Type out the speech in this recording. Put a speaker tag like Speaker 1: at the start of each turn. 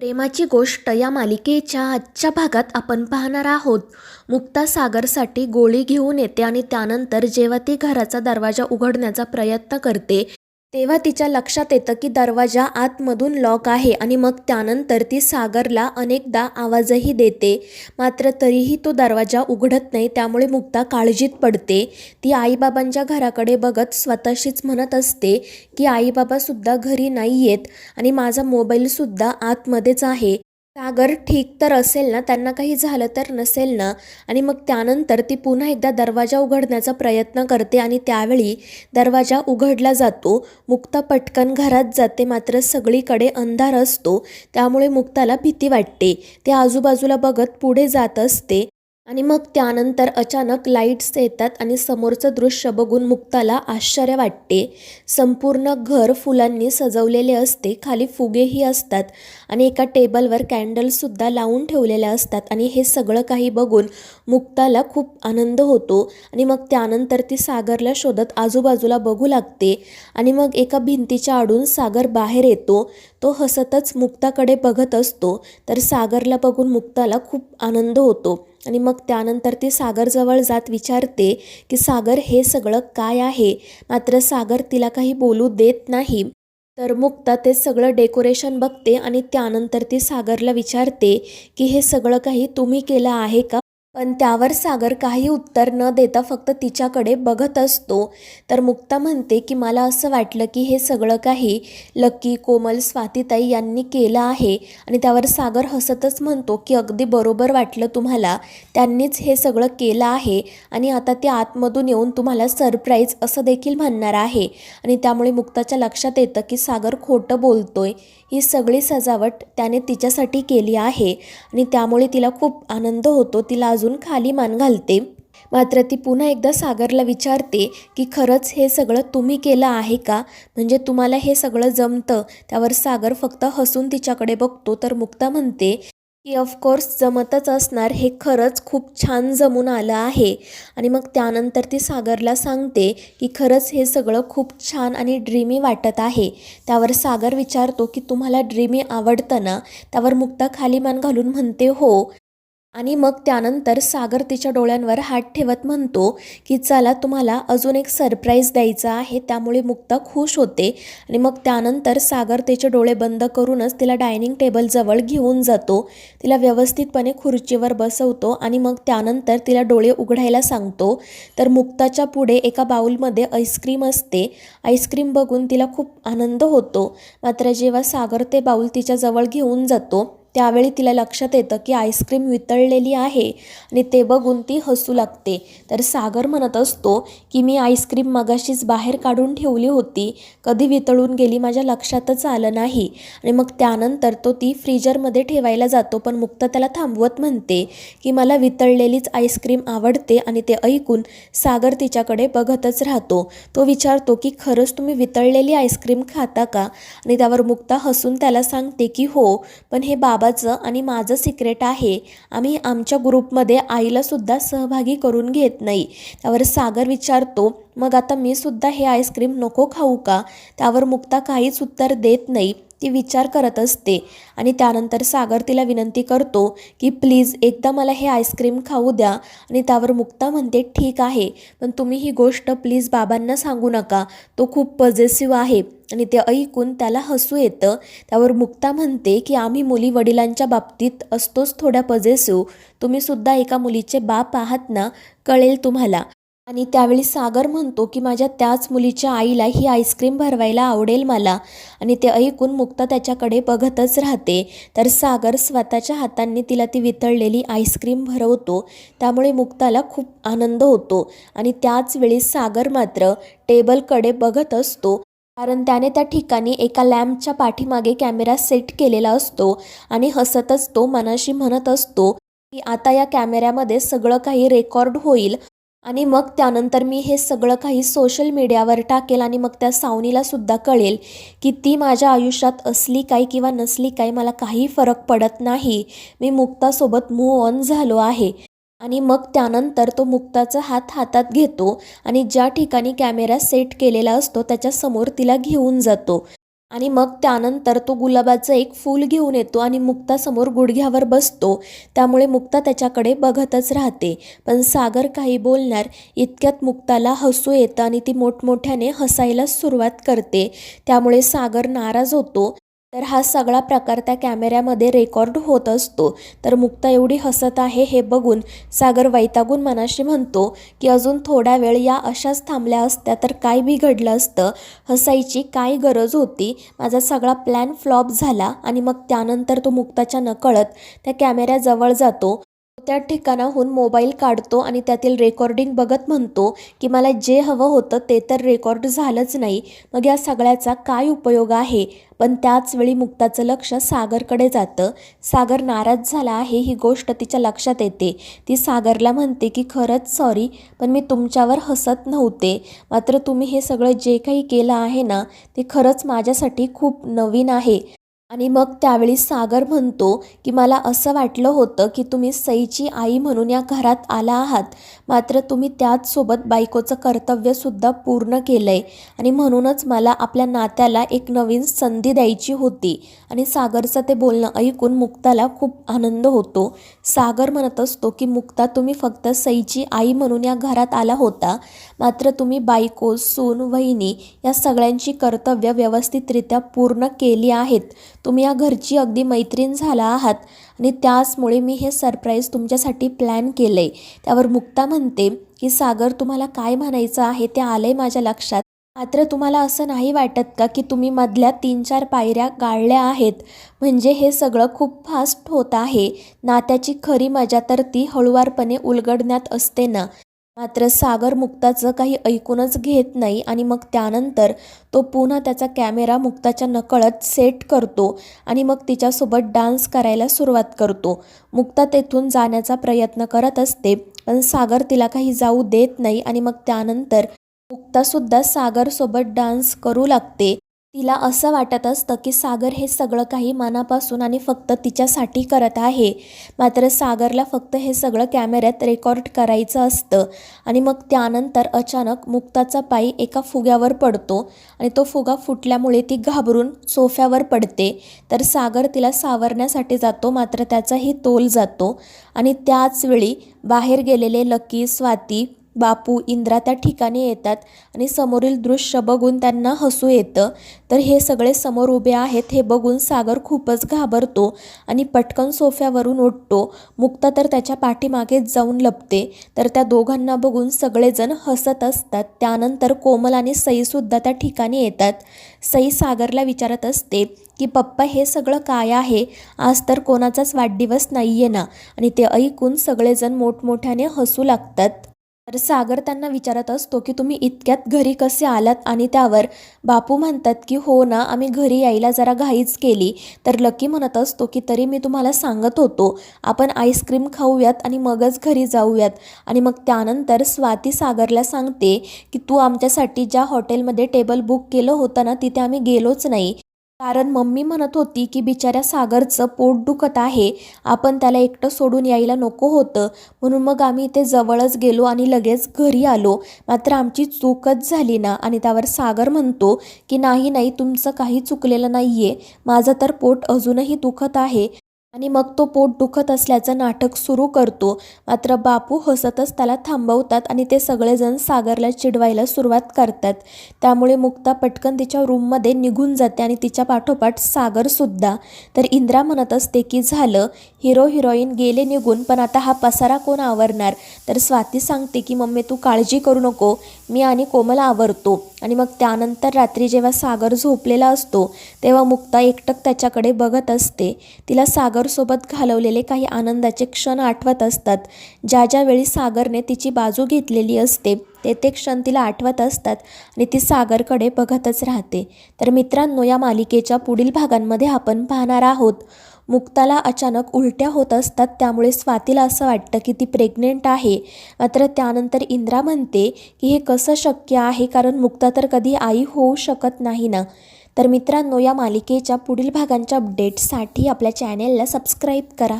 Speaker 1: प्रेमाची गोष्ट या मालिकेच्या आजच्या भागात आपण पाहणार आहोत. मुक्ता सागरसाठी गोळी घेऊन येते आणि त्यानंतर जेव्हा ती घराचा दरवाजा उघडण्याचा प्रयत्न करते तेव्हा तिच्या लक्षात येतं की दरवाजा आतमधून लॉक आहे आणि मग त्यानंतर ती सागरला अनेकदा आवाजही देते. मात्र तरीही तो दरवाजा उघडत नाही त्यामुळे मुक्ता काळजीत पडते. ती आईबाबांच्या घराकडे बघत स्वतःशीच म्हणत असते की आईबाबासुद्धा घरी नाही आहेत आणि माझा मोबाईलसुद्धा आतमध्येच आहे. सागर ठीक तर असेल ना? त्यांना काही झालं तर नसेल ना? आणि मग त्यानंतर ती पुन्हा एकदा दरवाजा उघडण्याचा प्रयत्न करते आणि त्यावेळी दरवाजा उघडला जातो. मुक्ता पटकन घरात जाते मात्र सगळीकडे अंधार असतो. त्यामुळे मुक्ताला भीती वाटते. ते आजूबाजूला बघत पुढे जात असते. आणि मग त्यानंतर अचानक लाईट्स येतात आणि समोरचं दृश्य बघून मुक्ताला आश्चर्य वाटते. संपूर्ण घर फुलांनी सजवलेले असते खाली फुगेही असतात आणि एका टेबलवर कॅन्डल्ससुद्धा लावून ठेवलेल्या असतात आणि हे सगळं काही बघून मुक्ताला खूप आनंद होतो आणि मग त्यानंतर ती सागरला शोधत आजूबाजूला बघू लागते आणि मग एका भिंतीच्या आडून सागर बाहेर येतो. तो हसतच मुक्ताकडे बघत असतो. तर सागरला बघून मुक्ताला खूप आनंद होतो. आणि मग त्यानंतर ती सागरजवळ जात विचारते की सागर हे सगळं काय आहे? मात्र सागर तिला काही बोलू देत नाही. तर मुक्ता ते सगळं डेकोरेशन बघते आणि त्यानंतर ती सागरला विचारते की हे सगळं काही तुम्ही केलं आहे का? पण त्यावर सागर काही उत्तर न देता फक्त तिच्याकडे बघत असतो. तर मुक्ता म्हणते की मला असं वाटलं की हे सगळं काही लक्की कोमल स्वातीताई यांनी केलं आहे आणि त्यावर सागर हसतच म्हणतो की अगदी बरोबर वाटलं तुम्हाला. त्यांनीच हे सगळं केलं आहे आणि आता ते आतमधून येऊन तुम्हाला सरप्राईज असं देखील म्हणणार आहे. आणि त्यामुळे मुक्ताच्या लक्षात येतं की सागर खोटं बोलतोय. ही सगळी सजावट त्याने तिच्यासाठी केली आहे आणि त्यामुळे तिला खूप आनंद होतो. तिला अजून खाली मान घालते. मात्र ती पुन्हा एकदा सागरला विचारते की खरंच हे सगळं तुम्ही केलं आहे का? म्हणजे तुम्हाला हे सगळं जमतं त्यावर सागर फक्त हसून तिच्याकडे बघतो. तर मुक्ता म्हणते की ऑफकोर्स जमतच असणार हे खरंच खूप छान जमून आलं आहे. आणि मग त्यानंतर ती सागरला सांगते की खरंच हे सगळं खूप छान आणि ड्रीमी वाटत आहे. त्यावर सागर विचारतो की तुम्हाला ड्रीमी आवडतं ना? त्यावर मुक्ता खाली मान घालून म्हणते हो. आणि मग त्यानंतर सागर तिच्या डोळ्यांवर हात ठेवत म्हणतो की चला तुम्हाला अजून एक सरप्राईज द्यायचा आहे. त्यामुळे मुक्ता खुश होते आणि मग त्यानंतर सागर तिचे डोळे बंद करूनच तिला डायनिंग टेबलजवळ घेऊन जातो. तिला व्यवस्थितपणे खुर्चीवर बसवतो आणि मग त्यानंतर तिला डोळे उघडायला सांगतो. तर मुक्ताच्या पुढे एका बाऊलमध्ये आईस्क्रीम असते. आईस्क्रीम बघून तिला खूप आनंद होतो. मात्र जेव्हा सागर ते बाऊल तिच्याजवळ घेऊन जातो त्यावेळी तिला लक्षात येतं की आईस्क्रीम वितळलेली आहे आणि ते बघून ती हसू लागते. तर सागर म्हणत असतो की मी आईस्क्रीम मगाशीच बाहेर काढून ठेवली होती. कधी वितळून गेली माझ्या लक्षातच आलं नाही. आणि मग त्यानंतर तो ती फ्रीजरमध्ये ठेवायला जातो पण मुक्त त्याला थांबवत म्हणते की मला वितळलेलीच आईस्क्रीम आवडते आणि ते ऐकून सागर तिच्याकडे बघतच राहतो. तो विचारतो की खरंच तुम्ही वितळलेली आईस्क्रीम खाता का? आणि त्यावर मुक्ता हसून त्याला सांगते की हो पण हे बाबाचं आणि माझं सिक्रेट आहे. आम्ही आमच्या ग्रुपमध्ये आईलासुद्धा सहभागी करून घेत नाही. त्यावर सागर विचारतो मग आता मी सुद्धा हे आईस्क्रीम नको खाऊ का? त्यावर मुक्ता काहीच उत्तर देत नाही. ती विचार करत असते. आणि त्यानंतर सागर तिला विनंती करतो की प्लीज एकदा मला हे आईस्क्रीम खाऊ द्या आणि त्यावर मुक्ता म्हणते ठीक आहे पण तुम्ही ही गोष्ट प्लीज बाबांना सांगू नका. तो खूप पॉझिटिव्ह आहे. आणि ते ऐकून त्याला हसू येतं. त्यावर मुक्ता म्हणते की आम्ही मुली वडिलांच्या बाबतीत असतोच थोड्या पॉझिटिव्ह तुम्हीसुद्धा एका मुलीचे बाप आहात ना कळेल तुम्हाला. आणि त्यावेळी सागर म्हणतो की माझ्या त्याच मुलीच्या आईला ही आईस्क्रीम भरवायला आवडेल मला आणि ते ऐकून मुक्ता त्याच्याकडे बघतच राहते. तर सागर स्वतःच्या हातांनी तिला ती वितळलेली आईस्क्रीम भरवतो. त्यामुळे मुक्ताला खूप आनंद होतो आणि त्याच वेळी सागर मात्र टेबलकडे बघत असतो. कारण त्याने त्या ठिकाणी एका लॅम्पच्या पाठीमागे कॅमेरा सेट केलेला असतो आणि हसतच तो मनाशी म्हणत असतो की आता या कॅमेऱ्यामध्ये सगळं काही रेकॉर्ड होईल आणि मग त्यानंतर मी हे सगळं काही सोशल मीडियावर टाकेल आणि मग त्या सावनीला सुद्धा कळेल की ती माझ्या आयुष्यात असली काय किंवा नसली काय मला काही फरक पडत नाही. मी मुक्तासोबत मूव ऑन झालो आहे. आणि मग त्यानंतर तो मुक्ताचा हात हातात घेतो आणि ज्या ठिकाणी कॅमेरा सेट केलेला असतो त्याच्यासमोर तिला घेऊन जातो. आणि मग त्यानंतर तो गुलाबाचं एक फूल घेऊन येतो आणि मुक्तासमोर गुडघ्यावर बसतो. त्यामुळे मुक्ता त्याच्याकडे बघतच राहते. पण सागर काही बोलणार इतक्यात मुक्ताला हसू येतं आणि ती मोठमोठ्याने हसायला सुरुवात करते. त्यामुळे सागर नाराज होतो. तर हा सगळा प्रकार त्या कॅमेऱ्यामध्ये रेकॉर्ड होत असतो. तर मुक्ता एवढी हसत आहे हे बघून सागर वैतागून मनाशी म्हणतो की अजून थोडा वेळ या अशाच थांबल्या असत्या तर काय बिघडलं असतं? हसायची काय गरज होती? माझा सगळा प्लॅन फ्लॉप झाला आणि मग त्यानंतर तो मुक्ताच्या नकळत त्या कॅमेऱ्याजवळ जातो. त्या ठिकाणाहून मोबाईल काढतो आणि त्यातील रेकॉर्डिंग बघत म्हणतो की मला जे हवं होतं ते तर रेकॉर्ड झालंच नाही. मग या सगळ्याचा काय उपयोग आहे? पण त्याच वेळी मुक्ताचं लक्ष सागरकडे जातं. सागर नाराज झाला आहे ही गोष्ट तिच्या लक्षात येते. ती सागरला म्हणते की खरंच सॉरी पण मी तुमच्यावर हसत नव्हते. मात्र तुम्ही हे सगळं जे काही केलं आहे ना ते खरंच माझ्यासाठी खूप नवीन आहे. आणि मग त्यावेळी सागर म्हणतो की मला असं वाटलं होतं की तुम्ही सईची आई म्हणून या घरात आला आहात. मात्र तुम्ही त्याचसोबत बायकोचं कर्तव्यसुद्धा पूर्ण केलं आहे आणि म्हणूनच मला आपल्या नात्याला एक नवीन संधी द्यायची होती. आणि सागरचं ते बोलणं ऐकून मुक्ताला खूप आनंद होतो. सागर म्हणत असतो की मुक्ता तुम्ही फक्त सईची आई म्हणून या घरात आला होता. मात्र तुम्ही बायको सून वहिनी या सगळ्यांची कर्तव्य व्यवस्थितरित्या पूर्ण केली आहेत. तुम्ही या घरची अगदी मैत्रीण झाला आहात आणि त्याचमुळे मी हे सरप्राईज तुमच्यासाठी प्लॅन केलं आहे त्यावर मुक्ता म्हणते की सागर तुम्हाला काय म्हणायचं आहे ते आलं आहे माझ्या लक्षात. मात्र तुम्हाला असं नाही वाटत का की तुम्ही मधल्या तीन चार पायऱ्या गाळल्या आहेत? म्हणजे हे सगळं खूप फास्ट होत आहे. नात्याची खरी मजा तर ती हळुवारपणे उलगडण्यात असते ना. मात्र सागर मुक्ताचं काही ऐकूनच घेत नाही आणि मग त्यानंतर तो पुन्हा त्याचा कॅमेरा मुक्ताच्या नकळत सेट करतो आणि मग तिच्यासोबत डान्स करायला सुरुवात करतो. मुक्ता तेथून जाण्याचा प्रयत्न करत असते पण सागर तिला काही जाऊ देत नाही आणि मग त्यानंतर मुक्तासुद्धा सागरसोबत डान्स करू लागते. तिला असं वाटत असतं की सागर हे सगळं काही मनापासून आणि फक्त तिच्यासाठी करत आहे. मात्र सागरला फक्त हे सगळं कॅमेऱ्यात रेकॉर्ड करायचं असतं आणि मग त्यानंतर अचानक मुक्ताचा पायी एका फुग्यावर पडतो आणि तो फुगा फुटल्यामुळे ती घाबरून सोफ्यावर पडते. तर सागर तिला सावरण्यासाठी जातो मात्र त्याचाही तोल जातो. आणि त्याचवेळी बाहेर गेलेले लकी स्वाती बापू इंद्रा त्या ठिकाणी येतात आणि समोरील दृश्य बघून त्यांना हसू येतं. तर हे सगळे समोर उभे आहेत हे बघून सागर खूपच घाबरतो आणि पटकन सोफ्यावरून उठतो मुक्ता तर त्याच्या पाठीमागे जाऊन लपते. तर त्या दोघांना बघून सगळेजण हसत असतात. त्यानंतर कोमल आणि सईसुद्धा त्या ठिकाणी येतात. सई सागरला विचारत असते की पप्पा हे सगळं काय आहे? आज तर कोणाचाच वाढदिवस नाही आहे ना? आणि ते ऐकून सगळेजण मोठमोठ्याने हसू लागतात. तर सागर त्यांना विचारत असतो की तुम्ही इतक्यात घरी कसे आलात आणि त्यावर बापू म्हणतात की हो ना आम्ही घरी यायला जरा घाईच केली. तर लकी म्हणत असतो की तरी मी तुम्हाला सांगत होतो आपण आईस्क्रीम खाऊयात आणि मगच घरी जाऊयात. आणि मग त्यानंतर स्वाती सागरला सांगते की तू आमच्यासाठी ज्या हॉटेलमध्ये टेबल बुक केलं होतं ना तिथे आम्ही गेलोच नाही. कारण मम्मी म्हणत होती की बिचाऱ्या सागरचं पोट दुखत आहे. आपण त्याला एकटं सोडून यायला नको होतं. म्हणून मग आम्ही इथे जवळच गेलो आणि लगेच घरी आलो. मात्र आमची चूकच झाली ना. आणि त्यावर सागर म्हणतो की नाही नाही तुमचं काही चुकलेलं नाही आहे माझं तर पोट अजूनही दुखत आहे. आणि मग तो पोट दुखत असल्याचं नाटक सुरू करतो. मात्र बापू हसतच त्याला थांबवतात आणि ते सगळेजण सागरला चिडवायला सुरुवात करतात. त्यामुळे मुक्ता पटकन तिच्या रूममध्ये निघून जाते आणि तिच्या पाठोपाठ सागरसुद्धा तर इंद्रा म्हणत असते की झालं. हिरो हिरोईन गेले निघून पण आता हा पसारा कोण आवरणार? तर स्वाती सांगते की मम्मी तू काळजी करू नको. मी आणि कोमल आवरतो. आणि मग त्यानंतर रात्री जेव्हा सागर झोपलेला असतो तेव्हा मुक्ता एकटक त्याच्याकडे बघत असते. तिला सागर सागरसोबत घालवलेले काही आनंदाचे क्षण आठवत असतात. ज्या ज्यावेळी सागरने तिची बाजू घेतलेली असते ते ते क्षण तिला आठवत असतात आणि ती सागरकडे बघतच राहते. तर मित्रांनो या मालिकेच्या पुढील भागांमध्ये आपण पाहणार आहोत. मुक्ताला अचानक उलट्या होत असतात त्यामुळे स्वातीला असं वाटतं की ती प्रेग्नेंट आहे. मात्र त्यानंतर इंद्रा म्हणते की हे कसं शक्य आहे? कारण मुक्ता तर कधी आई होऊ शकत नाही ना. तर मित्रांनो या मालिकेच्या पुढील भागांच्या अपडेट्ससाठी आपल्या चॅनेलला सबस्क्राईब करा.